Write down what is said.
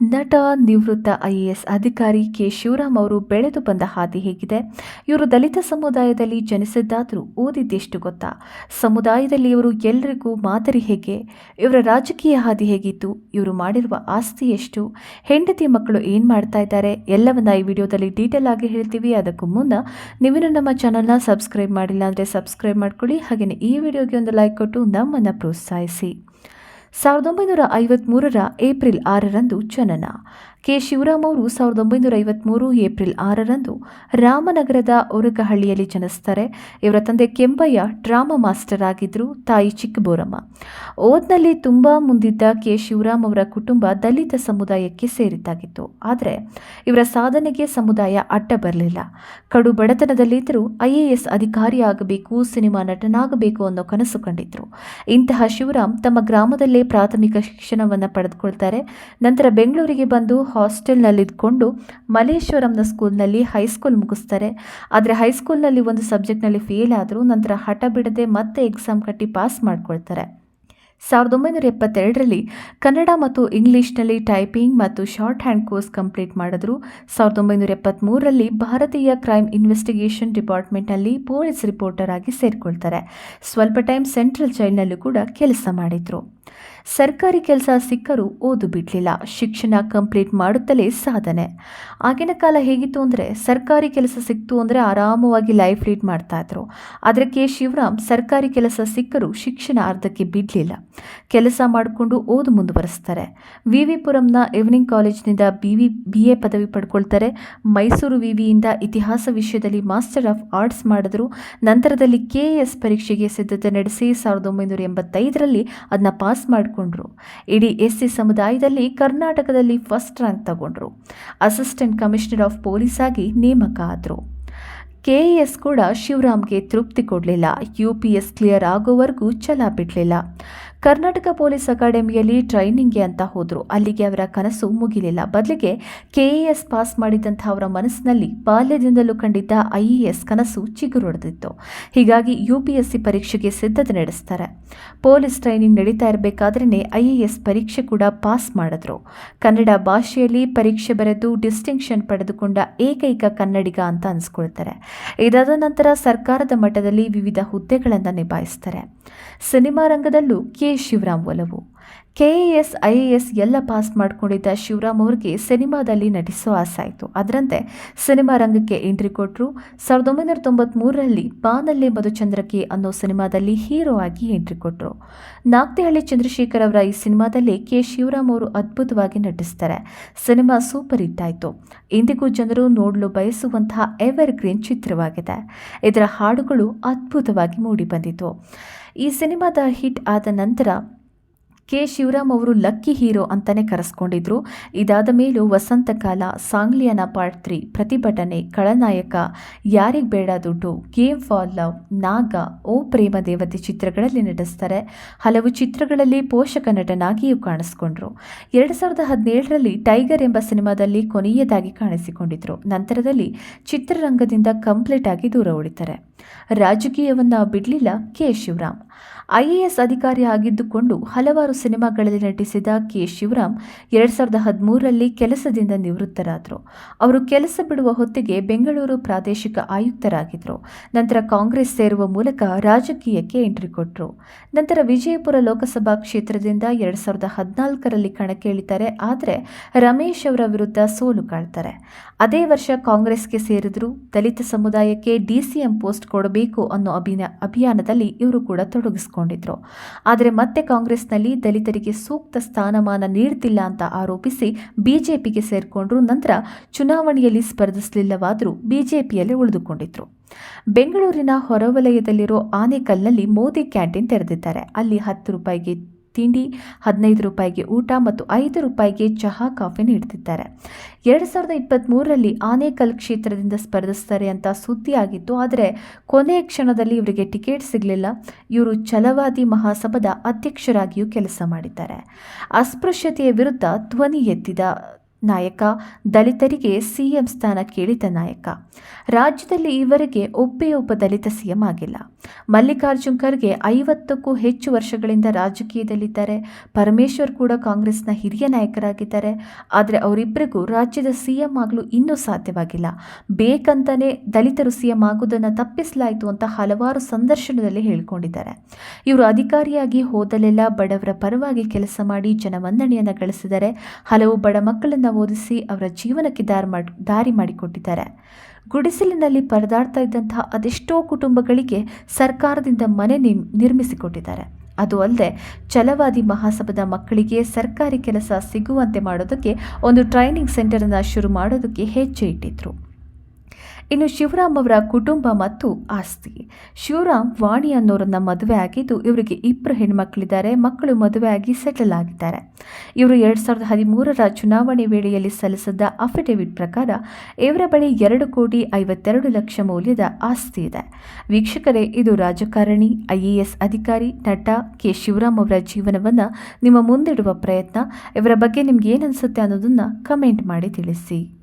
ನಟ, ನಿವೃತ್ತ ಐಎಎಸ್ ಅಧಿಕಾರಿ ಕೆ. ಶಿವರಾಮ್ ಅವರು ಬೆಳೆದು ಬಂದ ಹಾದಿ ಹೇಗಿದೆ. ಇವರು ದಲಿತ ಸಮುದಾಯದಲ್ಲಿ ಜನಿಸಿದ್ದಾದರೂ ಓದಿದ್ದೆಷ್ಟು ಗೊತ್ತಾ? ಸಮುದಾಯದಲ್ಲಿ ಇವರು ಎಲ್ಲರಿಗೂ ಮಾದರಿ ಹೇಗೆ? ಇವರ ರಾಜಕೀಯ ಹಾದಿ ಹೇಗಿತ್ತು? ಇವರು ಮಾಡಿರುವ ಆಸ್ತಿ ಎಷ್ಟು? ಹೆಂಡತಿ ಮಕ್ಕಳು ಏನು ಮಾಡ್ತಾ ಇದ್ದಾರೆ? ಎಲ್ಲವನ್ನ ಈ ವಿಡಿಯೋದಲ್ಲಿ ಡೀಟೇಲ್ ಆಗಿ ಹೇಳ್ತೀವಿ. ಅದಕ್ಕೂ ಮುನ್ನ ನೀವಿನ ನಮ್ಮ ಚಾನಲ್ನ ಸಬ್ಸ್ಕ್ರೈಬ್ ಮಾಡಿಲ್ಲ ಅಂದರೆ ಸಬ್ಸ್ಕ್ರೈಬ್ ಮಾಡ್ಕೊಳ್ಳಿ. ಹಾಗೆಯೇ ಈ ವಿಡಿಯೋಗೆ ಒಂದು ಲೈಕ್ ಕೊಟ್ಟು ನಮ್ಮನ್ನು ಪ್ರೋತ್ಸಾಹಿಸಿ. ಸಾವಿರದ ಒಂಬೈನೂರ ಐವತ್ಮೂರರ ಏಪ್ರಿಲ್ ಆರರಂದು ಜನನ. ಕೆ. ಶಿವರಾಮ್ ಅವರು ಸಾವಿರದ ಒಂಬೈನೂರ ಐವತ್ಮೂರು ಏಪ್ರಿಲ್ ಆರರಂದು ರಾಮನಗರದ ಉರುಗಹಳ್ಳಿಯಲ್ಲಿ ಜನಿಸ್ತಾರೆ. ಇವರ ತಂದೆ ಕೆಂಪಯ್ಯ ಡ್ರಾಮಾ ಮಾಸ್ಟರ್ ಆಗಿದ್ದರು ತಾಯಿ ಚಿಕ್ಕಬೋರಮ್ಮ. ಓದ್ನಲ್ಲಿ ತುಂಬ ಮುಂದಿದ್ದ ಕೆ. ಶಿವರಾಮ್ ಅವರ ಕುಟುಂಬ ದಲಿತ ಸಮುದಾಯಕ್ಕೆ ಸೇರಿದ್ದಾಗಿತ್ತು. ಆದರೆ ಇವರ ಸಾಧನೆಗೆ ಸಮುದಾಯ ಅಡ್ಡ ಬರಲಿಲ್ಲ. ಕಡು ಬಡತನದಲ್ಲಿದ್ದರೂ ಐ ಎ ಎಸ್ ಅಧಿಕಾರಿಯಾಗಬೇಕು ಸಿನಿಮಾ ನಟನಾಗಬೇಕು ಅನ್ನೋ ಕನಸು ಕಂಡಿದ್ರು. ಇಂತಹ ಶಿವರಾಮ್ ತಮ್ಮ ಗ್ರಾಮದಲ್ಲೇ ಪ್ರಾಥಮಿಕ ಶಿಕ್ಷಣವನ್ನು ಪಡೆದುಕೊಳ್ತಾರೆ. ನಂತರ ಬೆಂಗಳೂರಿಗೆ ಬಂದು ಹಾಸ್ಟೆಲ್ನಲ್ಲಿದ್ದುಕೊಂಡು ಮಲ್ಲೇಶ್ವರಂನ ಸ್ಕೂಲ್ನಲ್ಲಿ ಹೈಸ್ಕೂಲ್ ಮುಗಿಸ್ತಾರೆ. ಆದರೆ ಹೈಸ್ಕೂಲ್ನಲ್ಲಿ ಒಂದು ಸಬ್ಜೆಕ್ಟ್ನಲ್ಲಿ ಫೇಲ್ ಆದರೂ ನಂತರ ಹಠ ಬಿಡದೆ ಮತ್ತೆ ಎಕ್ಸಾಮ್ ಕಟ್ಟಿ ಪಾಸ್ ಮಾಡ್ಕೊಳ್ತಾರೆ. ಸಾವಿರದ ಒಂಬೈನೂರ ಎಪ್ಪತ್ತೆರಡರಲ್ಲಿ ಕನ್ನಡ ಮತ್ತು ಇಂಗ್ಲಿಷ್ನಲ್ಲಿ ಟೈಪಿಂಗ್ ಮತ್ತು ಶಾರ್ಟ್ ಹ್ಯಾಂಡ್ ಕೋರ್ಸ್ ಕಂಪ್ಲೀಟ್ ಮಾಡಿದ್ರು. ಸಾವಿರದ ಒಂಬೈನೂರ ಎಪ್ಪತ್ತ್ಮೂರರಲ್ಲಿ ಭಾರತೀಯ ಕ್ರೈಮ್ ಇನ್ವೆಸ್ಟಿಗೇಷನ್ ಡಿಪಾರ್ಟ್ಮೆಂಟ್ನಲ್ಲಿ ಪೊಲೀಸ್ ರಿಪೋರ್ಟರ್ ಆಗಿ ಸೇರಿಕೊಳ್ತಾರೆ. ಸ್ವಲ್ಪ ಟೈಮ್ ಸೆಂಟ್ರಲ್ ಜೈಲ್ನಲ್ಲೂ ಕೂಡ ಕೆಲಸ ಮಾಡಿದ್ರು. ಸರ್ಕಾರಿ ಕೆಲಸ ಸಿಕ್ಕರೂ ಓದು ಬಿಡಲಿಲ್ಲ. ಶಿಕ್ಷಣ ಕಂಪ್ಲೀಟ್ ಮಾಡುತ್ತಲೇ ಸಾಧನೆ. ಆಗಿನ ಕಾಲ ಹೇಗಿತ್ತು ಅಂದರೆ ಸರ್ಕಾರಿ ಕೆಲಸ ಸಿಕ್ತು ಅಂದರೆ ಆರಾಮವಾಗಿ ಲೈಫ್ ಲೀಡ್ ಮಾಡ್ತಾಯಿದ್ರು ಆದರೆ ಕೆ. ಶಿವರಾಮ್ ಸರ್ಕಾರಿ ಕೆಲಸ ಸಿಕ್ಕರೂ ಶಿಕ್ಷಣ ಅರ್ಧಕ್ಕೆ ಬಿಡಲಿಲ್ಲ. ಕೆಲಸ ಮಾಡಿಕೊಂಡು ಓದು ಮುಂದುವರೆಸ್ತಾರೆ. ವಿ. ವಿ. ಪುರಂನ ಈವ್ನಿಂಗ್ ಕಾಲೇಜಿನಿಂದ ಬಿ. ವಿ. ಬಿ. ಎ ಪದವಿ ಪಡ್ಕೊಳ್ತಾರೆ. ಮೈಸೂರು ವಿವಿಯಿಂದ ಇತಿಹಾಸ ವಿಷಯದಲ್ಲಿ ಮಾಸ್ಟರ್ ಆಫ್ ಆರ್ಟ್ಸ್ ಮಾಡಿದ್ರು. ನಂತರದಲ್ಲಿ ಕೆ. ಎಸ್ ಪರೀಕ್ಷೆಗೆ ಸಿದ್ಧತೆ ನಡೆಸಿ ಸಾವಿರದ ಒಂಬೈನೂರ ಎಂಬತ್ತೈದರಲ್ಲಿ ಅದನ್ನ ಪಾಸ್ ಮಾಡಿಕೊಂಡ್ರು ಇಡೀ ಎಸ್ ಸಿ ಸಮುದಾಯದಲ್ಲಿ ಕರ್ನಾಟಕದಲ್ಲಿ ಫಸ್ಟ್ ರ್ಯಾಂಕ್ ತಗೊಂಡ್ರು. ಅಸಿಸ್ಟೆಂಟ್ ಕಮಿಷನರ್ ಆಫ್ ಪೊಲೀಸ್ ಆಗಿ ನೇಮಕ ಆದರು. ಕೆ ಎಸ್ ಕೂಡ ಶಿವರಾಮ್ಗೆ ತೃಪ್ತಿ ಕೊಡಲಿಲ್ಲ. ಯು ಪಿ ಎಸ್ ಕ್ಲಿಯರ್ ಆಗೋವರೆಗೂ ಛಲ ಬಿಡಲಿಲ್ಲ. ಕರ್ನಾಟಕ ಪೊಲೀಸ್ ಅಕಾಡೆಮಿಯಲ್ಲಿ ಟ್ರೈನಿಂಗ್ಗೆ ಅಂತ ಹೋದರು. ಅಲ್ಲಿಗೆ ಅವರ ಕನಸು ಮುಗಿಲಿಲ್ಲ. ಬದಲಿಗೆ ಕೆ ಎ ಎಸ್ ಪಾಸ್ ಮಾಡಿದಂಥ ಅವರ ಮನಸ್ಸಿನಲ್ಲಿ ಬಾಲ್ಯದಿಂದಲೂ ಕಂಡಿದ್ದ ಐ ಎ ಎಸ್ ಕನಸು ಚಿಗುರೊಡೆದಿತ್ತು. ಹೀಗಾಗಿ ಯು ಪಿ ಎಸ್ ಸಿ ಪರೀಕ್ಷೆಗೆ ಸಿದ್ಧತೆ ನಡೆಸ್ತಾರೆ. ಪೊಲೀಸ್ ಟ್ರೈನಿಂಗ್ ನಡೀತಾ ಇರಬೇಕಾದ್ರೇ ಎಸ್ ಪರೀಕ್ಷೆ ಕೂಡ ಪಾಸ್ ಮಾಡಿದ್ರು. ಕನ್ನಡ ಭಾಷೆಯಲ್ಲಿ ಪರೀಕ್ಷೆ ಬರೆದು ಡಿಸ್ಟಿಂಕ್ಷನ್ ಪಡೆದುಕೊಂಡ ಏಕೈಕ ಕನ್ನಡಿಗ ಅಂತ ಅನಿಸ್ಕೊಳ್ತಾರೆ. ಇದಾದ ನಂತರ ಸರ್ಕಾರದ ಮಟ್ಟದಲ್ಲಿ ವಿವಿಧ ಹುದ್ದೆಗಳನ್ನು ನಿಭಾಯಿಸ್ತಾರೆ. ಸಿನಿಮಾ ರಂಗದಲ್ಲೂ ಕೆ ಶಿವರಾಮ್ ಒಲವು. K A S I A S ಎಲ್ಲ ಪಾಸ್ ಮಾಡಿಕೊಂಡಿದ್ದ ಶಿವರಾಮ್ ಅವರಿಗೆ ಸಿನಿಮಾದಲ್ಲಿ ನಟಿಸೋ ಆಸೆ ಆಯಿತು ಅದರಂತೆ ಸಿನಿಮಾ ರಂಗಕ್ಕೆ ಎಂಟ್ರಿ ಕೊಟ್ಟರು ಸಾವಿರದ ಒಂಬೈನೂರ ತೊಂಬತ್ಮೂರರಲ್ಲಿ ಬಾನಲ್ಲೇ ಮಧುಚಂದ್ರಕ್ಕೆ ಅನ್ನೋ ಸಿನಿಮಾದಲ್ಲಿ ಹೀರೋ ಆಗಿ ಎಂಟ್ರಿ ಕೊಟ್ಟರು ನಾಗ್ತಿಹಳ್ಳಿ ಚಂದ್ರಶೇಖರ್ ಅವರ ಈ ಸಿನಿಮಾದಲ್ಲಿ ಕೆ. ಶಿವರಾಮ್ ಅವರು ಅದ್ಭುತವಾಗಿ ನಟಿಸ್ತಾರೆ. ಸಿನಿಮಾ ಸೂಪರ್ ಹಿಟ್ ಆಯಿತು. ಇಂದಿಗೂ ಜನರು ನೋಡಲು ಬಯಸುವಂತಹ ಎವರ್ ಗ್ರೀನ್ ಚಿತ್ರವಾಗಿದೆ. ಇದರ ಹಾಡುಗಳು ಅದ್ಭುತವಾಗಿ ಮೂಡಿಬಂದಿತು ಈ ಸಿನಿಮಾದ ಹಿಟ್ ಆದ ನಂತರ ಕೆ. ಶಿವರಾಮ್ ಅವರು ಲಕ್ಕಿ ಹೀರೋ ಅಂತಲೇ ಕರೆಸ್ಕೊಂಡಿದ್ರು. ಇದಾದ ಮೇಲೂ ವಸಂತಕಾಲ ಸಾಂಗ್ಲಿಯನ ಪಾರ್ಟ್ ತ್ರೀ ಪ್ರತಿಭಟನೆ, ಖಳನಾಯಕ, ಯಾರಿಗೆ ಬೇಡ ದುಡ್ಡು ಗೇಮ್ ಫಾರ್ ಲವ್, ನಾಗ, ಓ ಪ್ರೇಮ ದೇವತೆ ಚಿತ್ರಗಳಲ್ಲಿ ನಟಿಸ್ತಾರೆ. ಹಲವು ಚಿತ್ರಗಳಲ್ಲಿ ಪೋಷಕ ನಟನಾಗಿಯೂ ಕಾಣಿಸ್ಕೊಂಡ್ರು. ಎರಡು ಸಾವಿರದ ಹದಿನೇಳರಲ್ಲಿ ಟೈಗರ್ ಎಂಬ ಸಿನಿಮಾದಲ್ಲಿ ಕೊನೆಯದಾಗಿ ಕಾಣಿಸಿಕೊಂಡಿದ್ರು. ನಂತರದಲ್ಲಿ ಚಿತ್ರರಂಗದಿಂದ ಕಂಪ್ಲೀಟ್ ಆಗಿ ದೂರ ಉಳಿತಾರೆ. ರಾಜಕೀಯವನ್ನ ಬಿಡಲಿಲ್ಲ ಕೆ. ಶಿವರಾಮ್. ಐಎಎಸ್ ಅಧಿಕಾರಿ ಆಗಿದ್ದುಕೊಂಡು ಹಲವಾರು ಸಿನಿಮಾಗಳಲ್ಲಿ ನಟಿಸಿದ ಕೆ. ಶಿವರಾಮ್ ಎರಡ್ ಸಾವಿರದ ಹದಿಮೂರರಲ್ಲಿ ಕೆಲಸದಿಂದ ನಿವೃತ್ತರಾದರು. ಅವರು ಕೆಲಸ ಬಿಡುವ ಹೊತ್ತಿಗೆ ಬೆಂಗಳೂರು ಪ್ರಾದೇಶಿಕ ಆಯುಕ್ತರಾಗಿದ್ದರು ನಂತರ ಕಾಂಗ್ರೆಸ್ ಸೇರುವ ಮೂಲಕ ರಾಜಕೀಯಕ್ಕೆ ಎಂಟ್ರಿ ಕೊಟ್ಟರು ನಂತರ ವಿಜಯಪುರ ಲೋಕಸಭಾ ಕ್ಷೇತ್ರದಿಂದ ಎರಡ್ ಸಾವಿರದ ಹದಿನಾಲ್ಕರಲ್ಲಿ ಕಣಕ್ಕೆ ಇಳಿತಾರೆ ಆದರೆ ರಮೇಶ್ ಅವರ ವಿರುದ್ಧ ಸೋಲು ಕಾಣ್ತಾರೆ. ಅದೇ ವರ್ಷ ಕಾಂಗ್ರೆಸ್ಗೆ ಸೇರಿದ್ರು. ದಲಿತ ಸಮುದಾಯಕ್ಕೆ ಡಿಸಿಎಂ ಪೋಸ್ಟ್ ಕೊಡಬೇಕು ಅನ್ನೋ ಅಭಿನ, ಅಭಿಯಾನದಲ್ಲಿ ಇವರು ಕೂಡ ತೊಡಗಿಸಿಕೊಂಡಿದ್ರು. ಆದರೆ ಮತ್ತೆ ಕಾಂಗ್ರೆಸ್ನಲ್ಲಿ ದಲಿತರಿಗೆ ಸೂಕ್ತ ಸ್ಥಾನಮಾನ ನೀಡುತ್ತಿಲ್ಲ ಅಂತ ಆರೋಪಿಸಿ ಬಿಜೆಪಿಗೆ ಸೇರಿಕೊಂಡ್ರು ನಂತರ ಚುನಾವಣೆಯಲ್ಲಿ ಸ್ಪರ್ಧಿಸಲಿಲ್ಲವಾದರೂ ಬಿಜೆಪಿಯಲ್ಲಿ ಉಳಿದುಕೊಂಡಿದ್ರು. ಬೆಂಗಳೂರಿನ ಹೊರವಲಯದಲ್ಲಿರೋ ಆನೆಕಲ್ನಲ್ಲಿ ಮೋದಿ ಕ್ಯಾಂಟೀನ್ ತೆರೆದಿದ್ದಾರೆ. ಅಲ್ಲಿ ಹತ್ತು ರೂಪಾಯಿಗೆ ತಿಂಡಿ, ಹದಿನೈದು ರೂಪಾಯಿಗೆ ಊಟ ಮತ್ತು ಐದು ರೂಪಾಯಿಗೆ ಚಹಾ, ಕಾಫಿ ನೀಡುತ್ತಿದ್ದಾರೆ. ಎರಡು ಸಾವಿರದ ಇಪ್ಪತ್ತ್ಮೂರರಲ್ಲಿ ಆನೇಕಲ್ ಕ್ಷೇತ್ರದಿಂದ ಸ್ಪರ್ಧಿಸ್ತಾರೆ ಅಂತ ಸುದ್ದಿ ಆಗಿತ್ತು ಆದರೆ ಕೊನೆಯ ಕ್ಷಣದಲ್ಲಿ ಇವರಿಗೆ ಟಿಕೆಟ್ ಸಿಗಲಿಲ್ಲ. ಇವರು ಛಲವಾದಿ ಮಹಾಸಭಾದ ಅಧ್ಯಕ್ಷರಾಗಿಯೂ ಕೆಲಸ ಮಾಡಿದ್ದಾರೆ. ಅಸ್ಪೃಶ್ಯತೆಯ ವಿರುದ್ಧ ಧ್ವನಿ ಎತ್ತಿದ ನಾಯಕ, ದಲಿತರಿಗೆ ಸಿಎಂ ಸ್ಥಾನ ಕೇಳಿದ ನಾಯಕ. ರಾಜ್ಯದಲ್ಲಿ ಈವರೆಗೆ ಒಬ್ಬೇ ಒಬ್ಬ ದಲಿತ ಸಿಎಂ ಆಗಿಲ್ಲ. ಮಲ್ಲಿಕಾರ್ಜುನ್ ಖರ್ಗೆ ಐವತ್ತಕ್ಕೂ ಹೆಚ್ಚು ವರ್ಷಗಳಿಂದ ರಾಜಕೀಯದಲ್ಲಿದ್ದಾರೆ. ಪರಮೇಶ್ವರ್ ಕೂಡ ಕಾಂಗ್ರೆಸ್ನ ಹಿರಿಯ ನಾಯಕರಾಗಿದ್ದಾರೆ. ಆದರೆ ಅವರಿಬ್ಬರಿಗೂ ರಾಜ್ಯದ ಸಿಎಂ ಆಗಲು ಇನ್ನೂ ಸಾಧ್ಯವಾಗಿಲ್ಲ. ಬೇಕಂತಾನೆ ದಲಿತರು ಸಿಎಂ ಆಗುವುದನ್ನು ತಪ್ಪಿಸಲಾಯಿತು ಅಂತ ಹಲವಾರು ಸಂದರ್ಶನದಲ್ಲಿ ಹೇಳಿಕೊಂಡಿದ್ದಾರೆ. ಇವರು ಅಧಿಕಾರಿಯಾಗಿ ಹೋದಲೆಲ್ಲ ಬಡವರ ಪರವಾಗಿ ಕೆಲಸ ಮಾಡಿ ಜನಮನ್ನಣೆಯನ್ನು ಗಳಿಸಿದರೆ ಹಲವು ಬಡ ಮಕ್ಕಳನ್ನು ಓದಿಸಿ ಅವರ ಜೀವನಕ್ಕೆ ದಾರಿ ಮಾಡಿ, ದಾರಿ ಮಾಡಿಕೊಟ್ಟಿದ್ದಾರೆ. ಗುಡಿಸಲಿನಲ್ಲಿ ಪರದಾಡ್ತಾ ಇದ್ದಂತಹ ಅದೆಷ್ಟೋ ಕುಟುಂಬಗಳಿಗೆ ಸರ್ಕಾರದಿಂದ ಮನೆ ನಿರ್ಮಿಸಿಕೊಟ್ಟಿದ್ದಾರೆ. ಅದು ಅಲ್ಲದೆ ಛಲವಾದಿ ಮಹಾಸಭದ ಮಕ್ಕಳಿಗೆ ಸರ್ಕಾರಿ ಕೆಲಸ ಸಿಗುವಂತೆ ಮಾಡೋದಕ್ಕೆ ಒಂದು ಟ್ರೈನಿಂಗ್ ಸೆಂಟರನ್ನು ಶುರು ಮಾಡೋದಕ್ಕೆ ಹೆಜ್ಜೆ ಇಟ್ಟಿದ್ರು ಇನ್ನು ಶಿವರಾಮ್ ಅವರ ಕುಟುಂಬ ಮತ್ತು ಆಸ್ತಿ. ಶಿವರಾಮ್ ವಾಣಿ ಅನ್ನೋರನ್ನ ಮದುವೆ ಆಗಿದ್ದು ಇವರಿಗೆ ಇಬ್ಬರು ಹೆಣ್ಮಕ್ಳಿದ್ದಾರೆ, ಮಕ್ಕಳು ಮದುವೆಯಾಗಿ ಸೆಟಲ್ ಆಗಿದ್ದಾರೆ. ಇವರು ಎರಡು ಸಾವಿರದ ಹದಿಮೂರರ ಚುನಾವಣೆ ವೇಳೆಯಲ್ಲಿ ಸಲ್ಲಿಸಿದ್ದ ಅಫಿಡೇವಿಟ್ ಪ್ರಕಾರ ಇವರ ಬಳಿ ಎರಡು ಕೋಟಿ ಐವತ್ತೆರಡು ಲಕ್ಷ ಮೌಲ್ಯದ ಆಸ್ತಿ ಇದೆ. ವೀಕ್ಷಕರೇ, ಇದು ರಾಜಕಾರಣಿ ಐ ಅಧಿಕಾರಿ ನಟ ಕೆ ಶಿವರಾಮ್ ಅವರ ಜೀವನವನ್ನು ನಿಮ್ಮ ಮುಂದಿಡುವ ಪ್ರಯತ್ನ. ಇವರ ಬಗ್ಗೆ ನಿಮ್ಗೆ ಏನನ್ಸುತ್ತೆ ಅನ್ನೋದನ್ನು ಕಮೆಂಟ್ ಮಾಡಿ ತಿಳಿಸಿ.